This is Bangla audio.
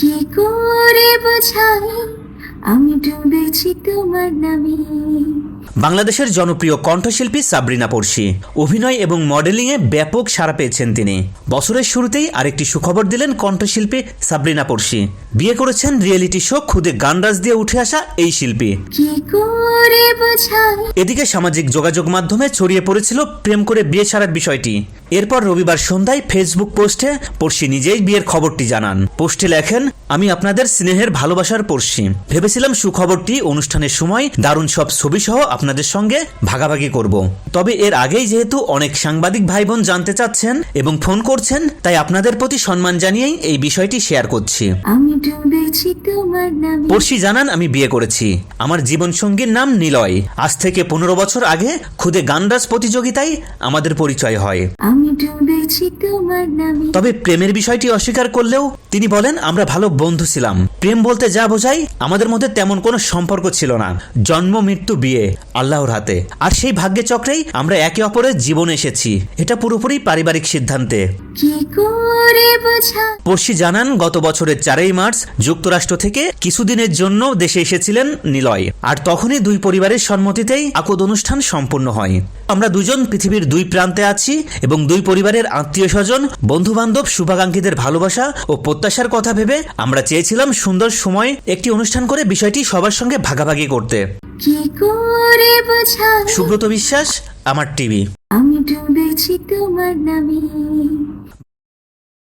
কি করে বোঝাই? আমি ডুবেছি তোমার নামে। বাংলাদেশের জনপ্রিয় কণ্ঠশিল্পী সাবরিনা পড়শি অভিনয় এবং মডেলিংয়ে ব্যাপক সাড়া পেয়েছেন তিনি। বছরের শুরুতেই আরেকটি সুখবর দিলেন কণ্ঠশিল্পী সাবরিনা পড়শি বিয়ে করেছেন রিয়েলিটি শো খুদে গানরাজ দিয়ে উঠে আসা এই শিল্পী। এদিকে সামাজিক যোগাযোগ মাধ্যমে ছড়িয়ে পড়েছিল প্রেম করে বিয়ে ছাড়ার বিষয়টি। এরপর রবিবার সন্ধ্যায় ফেসবুক পোস্টে পড়শি নিজেই বিয়ের খবরটি জানান। পোস্টে লেখেন আমি আপনাদের স্নেহের ভালোবাসার পড়শি। ভেবেছিলাম সুখবরটি অনুষ্ঠানের সময় দারুণ সব ছবি সহ আপনাদের সঙ্গে ভাগাভাগি করব। তবে এর আগেই যেহেতু অনেক সাংবাদিক ভাই বোন জানতে চাচ্ছেন এবং ফোন করছেন তাই আপনাদের প্রতি সম্মান জানিয়েই এই বিষয়টি শেয়ার করছি। পড়শি জানান আমি বিয়ে করেছি। আমার জীবনসঙ্গীর নাম নিলয়। আজ থেকে পনেরো বছর আগে খুদে গানরাজ প্রতিযোগিতায় আমাদের পরিচয় হয়। আমি ডুবেছি তোমার নামে। তবে প্রেমের বিষয়টি অস্বীকার করলেও তিনি বলেন আমরা ভালো বন্ধু ছিলাম। প্রেম বলতে যা বোঝাই আমাদের মধ্যে তেমন কোনো সম্পর্ক ছিল না। জন্ম মৃত্যু বিয়ে আল্লাহর হাতে। আর সেই ভাগ্যে চক্রেই আমরা একে অপরের জীবনে এসেছি। এটা পুরোপুরি পারিবারিক সিদ্ধান্তে। কি করে বোঝাই পড়শি জানান গত বছরের চারই মার্চ যুক্তরাষ্ট্র থেকে কিছুদিনের জন্য দেশে এসেছিলেন নিলয়। আর তখনই দুই পরিবারের সম্মতিতেই আকদ অনুষ্ঠান সম্পূর্ণ হয়। আমরা দুজন পৃথিবীর দুই প্রান্তে আছি এবং দুই পরিবারের আত্মীয় স্বজন বন্ধু বান্ধব শুভাকাঙ্ক্ষীদের ভালোবাসা ও প্রত্যাশার কথা ভেবে আমরা চেয়েছিলাম সুন্দর সময় একটি অনুষ্ঠান করে বিষয়টি সবার সঙ্গে ভাগাভাগি করতে। সুব্রত বিশ্বাস আমার টিভি। আমি ডুবেছি তোমার নামে।